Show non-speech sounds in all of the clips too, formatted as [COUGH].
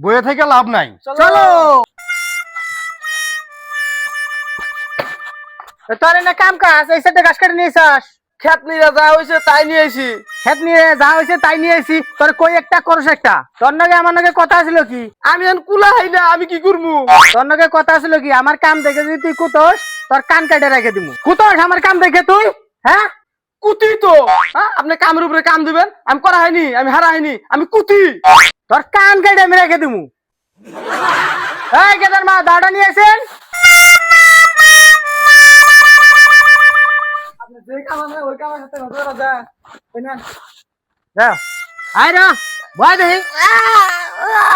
বয়ে থেকে লাভ নাই। চলো। তোর এনে কাম কাজ এই সাইডে গাছ কেটে নিয়ে আস খেত নিয়ে যা হয়েছে তাই নিয়ে আইছি। খেত নিয়ে যা হয়েছে তাই নিয়ে আসি তোর কই একটা করস একটা। তোর নাকি আমার নাকি কথা ছিল কি? আমি এখন কুলা হাই না আমি কি করব তোর নাকি কথা ছিল কি? আমার কাম দেখে যদি তুই কুতোস তোর কান কাটে রেখে দিমু। কুতোস আমার কাম দেখে তুই? হ্যাঁ? কুতি তো। হ্যাঁ? আপনি কামের উপরে কাম দিবেন? আমি করা হয়নি আমি হারা হয়নি আমি কুতি। তোর কান কেটে আমি রেখে দিমু এই কেদার মা দাঁড়া নিয়ে আসেন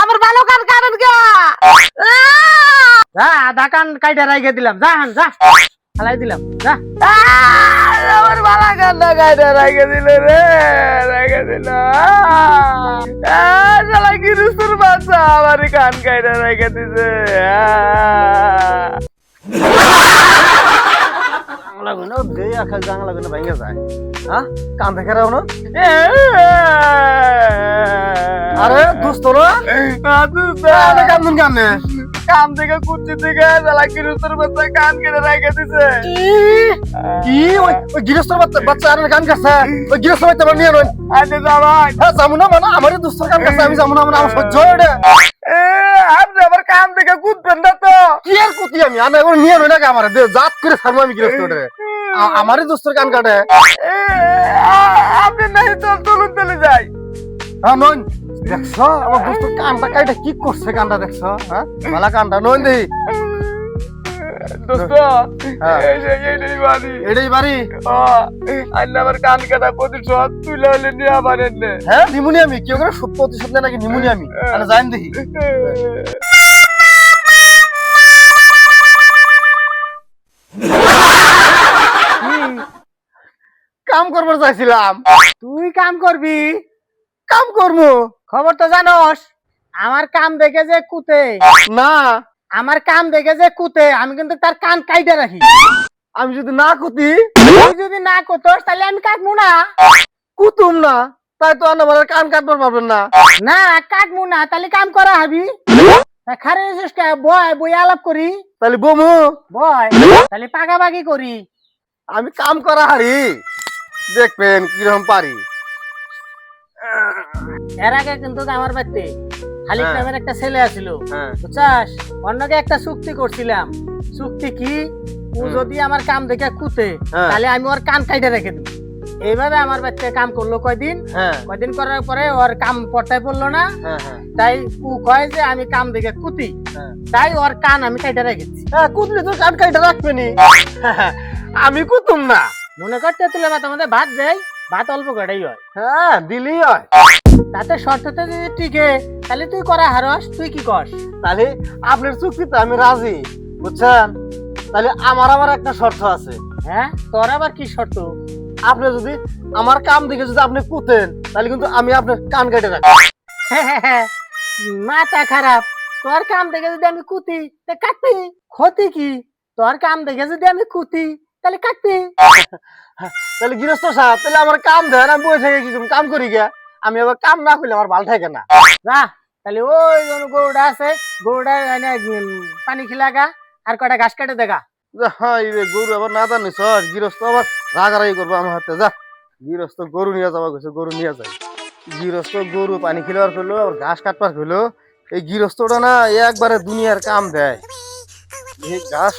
আমার ভালো কান কারণ কে? আধা কান কাইটা রেখে দিলাম। যা হান যা। ফালাই দিলাম। যা। গাইডে রেখে দিল রে রেখে দিল শালা কি রুসুর বাচ্চা আমার কান গাইডে রেখে দিছে জাংলা গুলো দে আখাল জাংলা গুলো ভেঙে যায় হ্যাঁ কান থেকে রাও আরে দোস্ত কান্দুন কানে থেকে কুচি থেকে শালা কি রুসুর বাচ্চা কান কেটে রেখে দিছে। কি ওই ওই বাচ্চা বাচ্চা আর কান কাছে ওই গৃহস্থ বাচ্চা নিয়ে নয় আরে জামাই হ্যাঁ যাব না মানে আমারই দোস্তর কান কাছে আমি যাব না মানে আমার সহ্য হয় এটা এ, আপনি আবার কাম থেকে কুদবেন না তো। কি আর কুতি আমি? আমি এখন নিয়ে নয় নাকি আমার? জাত করে ছাড়বো আমি গৃহস্থ আমারই দোস্তর কান কাটে। আপনি নাই তো চলুন চলে যাই। হ্যাঁ দেখছ? আমার দোস্তর কানটা কাইটা কি করছে কানটা দেখছ? হ্যাঁ? ভালা কানটা নয় দেই দোস্ত। এই যে বাড়ি। এটাই বাড়ি? ও, আমার কান কাটা প্রতিশোধ নিয়ে আবার এনে। হ্যাঁ কেউ করে সত্য প্রতিশোধ নেয় নাকি নিমুনি আমি মানে জান দেখি কাম করবার চাইছিলাম। [LAUGHS] তুই কাম করবি? কাম করব খবর তো জানোস আমার কাম দেখে যে কুতে। না। আমার কাম দেখে যে কুতে আমি কিন্তু তার কান কাইটা রাখি। আমি যদি না কুতি? তুই যদি না কুতোস তাহলে আমি কাটবো না। কুতুম না তাই তো আমার কান কাটবার পারবেন না। না কাটবো না তাহলে কাম করা হবি। খারে বয় বই আলাপ করি। তাহলে বমু। বয় তাহলে পাকাপাকি করি। আমি কাম করা হারি। দেখবেন কীরকম পারি। এর আগে কিন্তু আমার বাড়িতে খালিক হ্যাঁ। নামের একটা ছেলে আছিল। হ্যাঁ। বুঝছাস? অন্যকে একটা চুক্তি করছিলাম। চুক্তি কি? ও যদি আমার কাম দেখে কুতে হ্যাঁ। তাহলে আমি ওর কান কাইটে রেখে দেব। এইভাবে আমার বাচ্চা কাম করল কয়দিন। কয়দিন করার পরে ওর কাম পটায় পড়ল না। তাই ও কয় যে আমি কাম দেখে কুতি। তাই ওর কান আমি কাইটে রেখেছি কুতলে তো কান কাইটা রাখবেনি [LAUGHS] আমি কুতুম না। মনে করতে তুলে তোমাদের ভাত দেয় ভাত অল্প কটাই হয়। হ্যাঁ দিলি হয়। তাতে শর্ততে যদি টিকে তাহলে তুই করা হারস তুই কি কর তাহলে আপনার চুক্তিতে আমি রাজি বুঝছেন? তাহলে আমার আবার একটা শর্ত আছে। হ্যাঁ তোর আবার কি শর্ত? আপনি যদি আমার কাম দিকে যদি আপনি কুতেন তাহলে কিন্তু আমি আপনার কান কেটে রাখব। মাথা খারাপ। তোর কাম দেখে যদি আমি কুতি তা কাটবি ক্ষতি কি? তোর কাম দেখে যদি আমি কুতি তাহলে কাটবি। [LAUGHS] তাহলে গৃহস্থ সাহেব তাহলে আমার কাম দেন আমি বসে থেকে কি করব? কাম করি গিয়া। আমি আবার কাম না করলে আমার ভালো থাকে না। যা তাহলে ওই গরুটা আছে গরুটা পানি খিলাগা আর কটা ঘাস কাটে দেখা। যে হাই রে গরু আবার না জানিস গৃহস্থ আবার রাগারাগি করব আমার হাতে যা। গৃহস্থ গরু নিয়ে যাবা গেছে গরু নিয়ে যাই। গৃহস্থ গরু পানি খেলার ফেলো আবার ঘাস কাটবার ফেলো এই গৃহস্থটা না একবারে দুনিয়ার কাম দেয়। এই ঘাস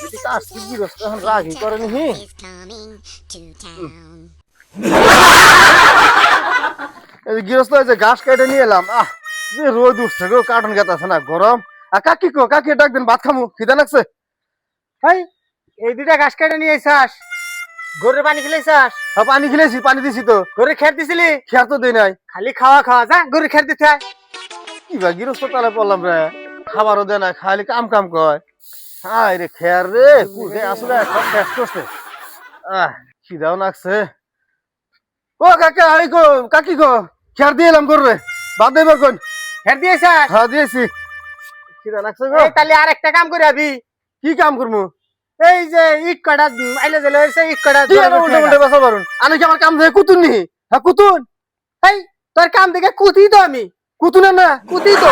যদি কাটছি গৃহস্থ এখন রাগি করেনি হি গৃহস্থ যে ঘাস কেটে নিয়ে এলাম আহ যে রোদ উঠছে গো কার্টন খেতে আছে না গরম আর কাকি কো কাকি ডাক দিন ভাত খামু খিদে লাগছে এই এই দুটা ঘাস কেটে নিয়ে আইসাস গরুর পানি খিলাইছাস আর পানি খেলেছি পানি দিছি তো গরু খের দিছিলি খেয়ার তো দেই নাই খালি খাওয়া খাওয়া যা গরু খের দিতে। কি বা গৃহস্থ তালে পড়লাম রে খাবারও দেয় না খালি কাম কাম কয় হাই রে খেয়ার রে কুড়ে আসলে শেষ করছে আহ খিদাও লাগছে। ও কাকা আই গো কাকি গো খেয়ার দিয়ে এলাম রে বাদ দেবার কোন খের দিয়েছাস হ্যাঁ দিয়েছি। খিদা লাগছে গো। এই তাহলে আর একটা কাম করে আবি। কি কাম করব এই যে কটা উম, আইলে দিলে সে ইট কটা আর উল্টে উল্টে বাসা পারুন আমি কি আমার কাম দেখে কুতুন নি? হ্যাঁ কুতুন। এই তোর কাম দেখে কুতি তো আমি। কুতু না না। কুতি তো।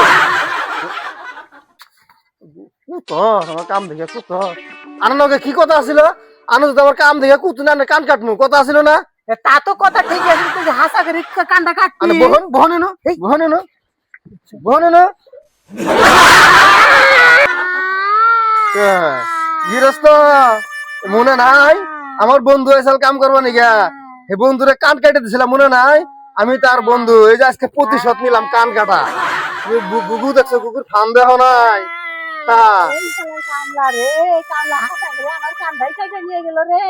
কুত আমার কাম দেখে কুত আনন্দকে কি কথা আছিল? আনন্দ আমার কাম দেখে কুতু না কান কাটমু কথা আছিল না? তা তো কথা ঠিক আছে তুই হাসা করে আরে কাটবি বহন বহন এনো বহন এনো বহন এনো। গৃহস্থ মনে নাই? আমার বন্ধু এসাল কাম করব নিগা হে বন্ধুরে কান কাটে দিছিলাম মনে নাই? আমি তার বন্ধু এই যে আজকে প্রতিশোধ নিলাম কান কাটা। গুগু দেখছ গুগুর ফান দেহ নাই। কামলা রে কামলা হাসা করে আমার কান্দাই কাটে নিয়ে গেল রে।